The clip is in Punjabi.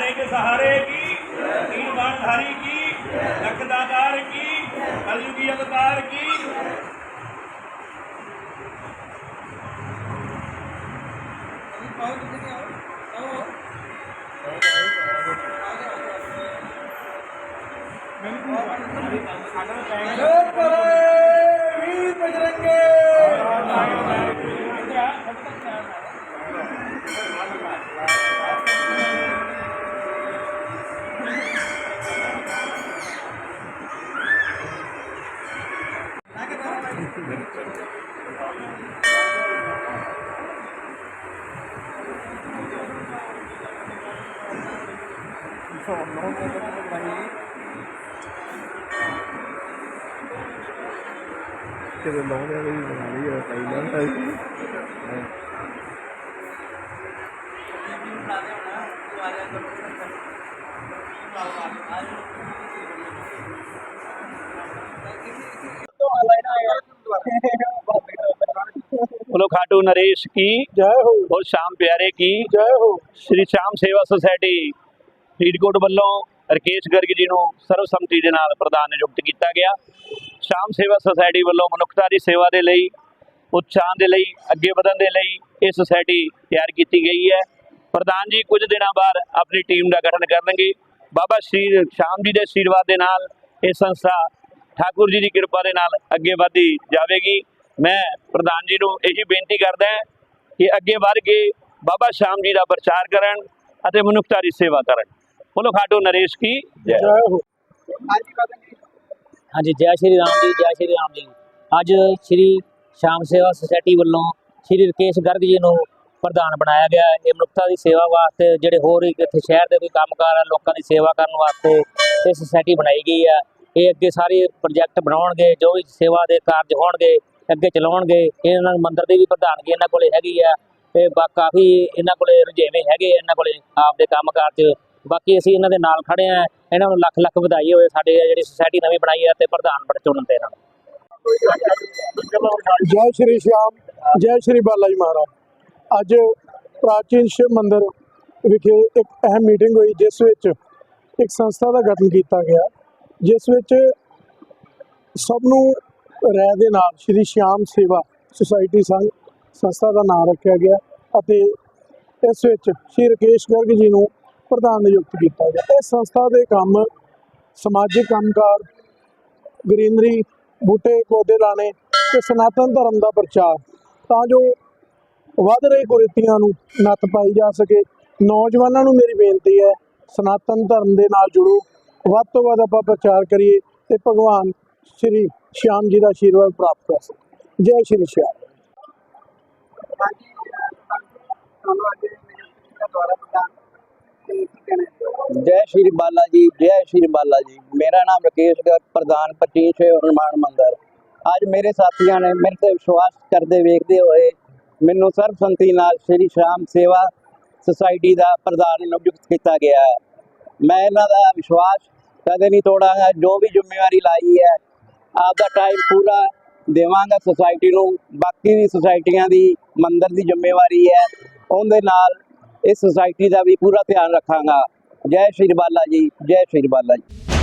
सहारे की तीन बाणधारी की लखदातार की कलयुगी अवतार की। ਵੀਰ ਕਿਤੇ ਲਾਉਂਦੇ ਆ ਵੀ ਬਣਾ ਲਈ ਹੈ ਪਹਿਲਾਂ बोलो खाटू नरेश की ਜੈ ਹੋ और श्याम प्यारे की ਜੈ ਹੋ ਸ੍ਰੀ ਸ਼ਾਮ ਸੇਵਾ ਸੁਸਾਇਟੀ ਫਰੀਦਕੋਟ ਵੱਲੋਂ ਰਕੇਸ਼ ਗਰਗ ਜੀ ਨੂੰ ਸਰਵਸੰਮਤੀ ਦੇ ਨਾਲ ਪ੍ਰਧਾਨ ਨਿਯੁਕਤ ਕੀਤਾ ਗਿਆ ਸ਼ਾਮ ਸੇਵਾ ਸੁਸਾਇਟੀ ਵੱਲੋਂ ਮਨੁੱਖਤਾ ਦੀ ਸੇਵਾ ਦੇ ਲਈ ਉਤਸ਼ਾਹ ਦੇ ਲਈ ਅੱਗੇ ਵਧਣ ਦੇ ਲਈ ਇਹ ਸੁਸਾਇਟੀ ਤਿਆਰ ਕੀਤੀ ਗਈ ਹੈ ਪ੍ਰਧਾਨ ਜੀ ਕੁਝ ਦਿਨਾਂ ਬਾਅਦ ਆਪਣੀ ਟੀਮ ਦਾ ਗਠਨ ਕਰਨਗੇ ਬਾਬਾ ਸ਼੍ਰੀ ਸ਼ਾਮ ਜੀ ਦੇ ਆਸ਼ੀਰਵਾਦ ਦੇ ਨਾਲ ਇਹ ਸੰਸਥਾ ਠਾਕੁਰ ਜੀ ਦੀ ਕਿਰਪਾ ਦੇ ਨਾਲ ਅੱਗੇ ਵਧਦੀ ਜਾਵੇਗੀ। ਮੈਂ ਪ੍ਰਧਾਨ ਜੀ ਨੂੰ ਇਹੀ ਬੇਨਤੀ ਕਰਦਾ ਹਾਂ ਕਿ ਅੱਗੇ ਵਧ ਕੇ ਬਾਬਾ ਸ਼ਾਮ ਜੀ ਦਾ ਪ੍ਰਚਾਰ ਕਰਨ ਅਤੇ ਮਨੁੱਖਤਾ ਦੀ ਸੇਵਾ ਕਰਨ। ਬੋਲੋ ਖਾਟੂ ਨਰੇਸ਼ ਕੀ? ਜੈ ਹਾਂਜੀ ਜੈ। ਸ਼੍ਰੀ ਰਾਮ ਜੀ ਜੈ ਸ਼੍ਰੀ ਰਾਮ ਜੀ। ਅੱਜ ਸ਼੍ਰੀ ਸ਼ਾਮ ਸੇਵਾ ਸੁਸਾਇਟੀ ਵੱਲੋਂ ਸ਼੍ਰੀ ਰਕੇਸ਼ ਗਰਗ ਜੀ ਨੂੰ ਪ੍ਰਧਾਨ ਬਣਾਇਆ ਗਿਆ ਹੈ। ਇਹ ਮਨੁੱਖਤਾ ਦੀ ਸੇਵਾ ਵਾਸਤੇ ਜਿਹੜੇ ਹੋਰ ਇੱਥੇ ਸ਼ਹਿਰ ਦੇ ਕੋਈ ਕੰਮਕਾਰ ਆ ਲੋਕਾਂ ਦੀ ਸੇਵਾ ਕਰਨ ਵਾਸਤੇ ਇਹ ਸੁਸਾਇਟੀ ਬਣਾਈ ਗਈ ਹੈ। ਇਹ ਅੱਗੇ ਸਾਰੇ ਪ੍ਰੋਜੈਕਟ ਬਣਾਉਣਗੇ, ਜੋ ਵੀ ਸੇਵਾ ਦੇ ਕਾਰਜ ਹੋਣਗੇ, ਅੱਗੇ ਚਲਾਉਣਗੇ। ਇਹਨਾਂ ਨੂੰ ਮੰਦਿਰ ਦੀ ਵੀ ਪ੍ਰਧਾਨਗੀ ਇਹਨਾਂ ਕੋਲੇ ਹੈਗੀ ਆ ਤੇ ਬਾ- ਕਾਫੀ ਇਹਨਾਂ ਕੋਲੇ ਰੁਝੇਵੇਂ ਹੈਗੇ ਇਹਨਾਂ ਕੋਲੇ ਆਪਦੇ ਕੰਮਕਾਰ 'ਚ। ਬਾਕੀ ਅਸੀਂ ਇਹਨਾਂ ਦੇ ਨਾਲ ਖੜੇ ਆ, ਇਹਨਾਂ ਨੂੰ ਲੱਖ ਲੱਖ ਵਧਾਈ ਹੋਵੇ ਸਾਡੇ ਜਿਹੜੀ ਸੁਸਾਇਟੀ ਨਵੀਂ ਬਣਾਈ ਹੈ ਤੇ ਪ੍ਰਧਾਨ ਬਣ ਚੁਣਨ ਤੇ ਇਹਨਾਂ ਨੂੰ। ਜੈ ਸ਼੍ਰੀ ਸ਼ਾਮ, ਜੈ ਸ਼੍ਰੀ ਬਾਲਾ ਜੀ ਮਹਾਰਾਜ। ਅੱਜ ਪ੍ਰਾਚੀਨ ਸ਼ਿਵ ਮੰਦਿਰ ਵਿਖੇ ਇੱਕ ਅਹਿਮ ਮੀਟਿੰਗ ਹੋਈ, ਜਿਸ ਵਿੱਚ ਇੱਕ ਸੰਸਥਾ ਦਾ ਗਠਨ ਕੀਤਾ ਗਿਆ। ਜਿਸ ਵਿੱਚ ਸਭ ਨੂੰ ਰਹਿ ਦੇ ਨਾਲ ਸ਼੍ਰੀ ਸ਼ਾਮ ਸੇਵਾ ਸੁਸਾਇਟੀ ਸੰਘ ਸੰਸਥਾ ਦਾ ਨਾਮ ਰੱਖਿਆ ਗਿਆ ਅਤੇ ਇਸ ਵਿੱਚ ਸ਼੍ਰੀ ਰਕੇਸ਼ ਗਰਗ ਜੀ ਨੂੰ ਪ੍ਰਧਾਨ ਨਿਯੁਕਤ ਕੀਤਾ ਗਿਆ। ਇਸ ਸੰਸਥਾ ਦੇ ਕੰਮ ਸਮਾਜਿਕ ਕੰਮਕਾਰ, ਗ੍ਰੀਨਰੀ, ਬੂਟੇ, ਪੌਦੇ ਲਾਣੇ ਤੇ ਸਨਾਤਨ ਧਰਮ ਦਾ ਪ੍ਰਚਾਰ, ਤਾਂ ਜੋ ਵੱਧ ਰਹੇ ਕੁਰੀਤੀਆਂ ਨੂੰ ਨੱਥ ਪਾਈ ਜਾ ਸਕੇ। ਨੌਜਵਾਨਾਂ ਨੂੰ ਮੇਰੀ ਬੇਨਤੀ ਹੈ, ਸਨਾਤਨ ਧਰਮ ਦੇ ਨਾਲ ਜੁੜੋ। ਵੱਧ ਤੋਂ ਵੱਧ ਆਪਾਂ ਪ੍ਰਚਾਰ ਕਰੀਏ ਤੇ ਭਗਵਾਨ ਸ਼੍ਰੀ ਸ਼ਾਮ ਜੀ ਦਾ ਆਸ਼ੀਰਵਾਦ ਪ੍ਰਾਪਤ ਕਰ ਸਕੀਏ ਜੈ ਸ਼੍ਰੀ ਸ਼ਾਮ ਜੈ ਸ਼੍ਰੀ ਬਾਲਾ ਜੀ, ਜੈ ਸ਼੍ਰੀ ਬਾਲਾ ਜੀ। ਮੇਰਾ ਨਾਮ ਰਕੇਸ਼ ਗਰ, ਪ੍ਰਧਾਨ ਪਤੀਸ਼ ਹਨੂਮਾਨ ਮੰਦਰ। ਅੱਜ ਮੇਰੇ ਸਾਥੀਆਂ ਨੇ ਮੇਰੇ ਤੇ ਵਿਸ਼ਵਾਸ ਕਰਦੇ ਵੇਖਦੇ ਹੋਏ ਮੈਨੂੰ ਸਰਬਸੰਮਤੀ ਨਾਲ ਸ਼੍ਰੀ ਸ਼ਾਮ ਸੇਵਾ ਸੁਸਾਇਟੀ ਦਾ ਪ੍ਰਧਾਨ ਨਿਯੁਕਤ ਕੀਤਾ ਗਿਆ ਹੈ। ਮੈਂ ਇਹਨਾਂ ਦਾ ਵਿਸ਼ਵਾਸ ਕਦੇ ਨਹੀਂ ਤੋੜਾਂਗਾ ਜੋ ਵੀ ਜ਼ਿੰਮੇਵਾਰੀ ਲਾਈ ਹੈ, ਆਪਦਾ ਟਾਈਮ ਪੂਰਾ ਦੇਵਾਂਗਾ ਸੁਸਾਇਟੀ ਨੂੰ। ਬਾਕੀ ਵੀ ਸੁਸਾਇਟੀਆਂ ਦੀ, ਮੰਦਰ ਦੀ ਜ਼ਿੰਮੇਵਾਰੀ ਹੈ, ਉਹਦੇ ਨਾਲ ਇਸ ਸੁਸਾਇਟੀ ਦਾ ਵੀ ਪੂਰਾ ਧਿਆਨ ਰੱਖਾਂਗਾ। ਜੈ ਸ਼੍ਰੀ ਬਾਲਾ ਜੀ, ਜੈ ਸ਼੍ਰੀ ਬਾਲਾ ਜੀ।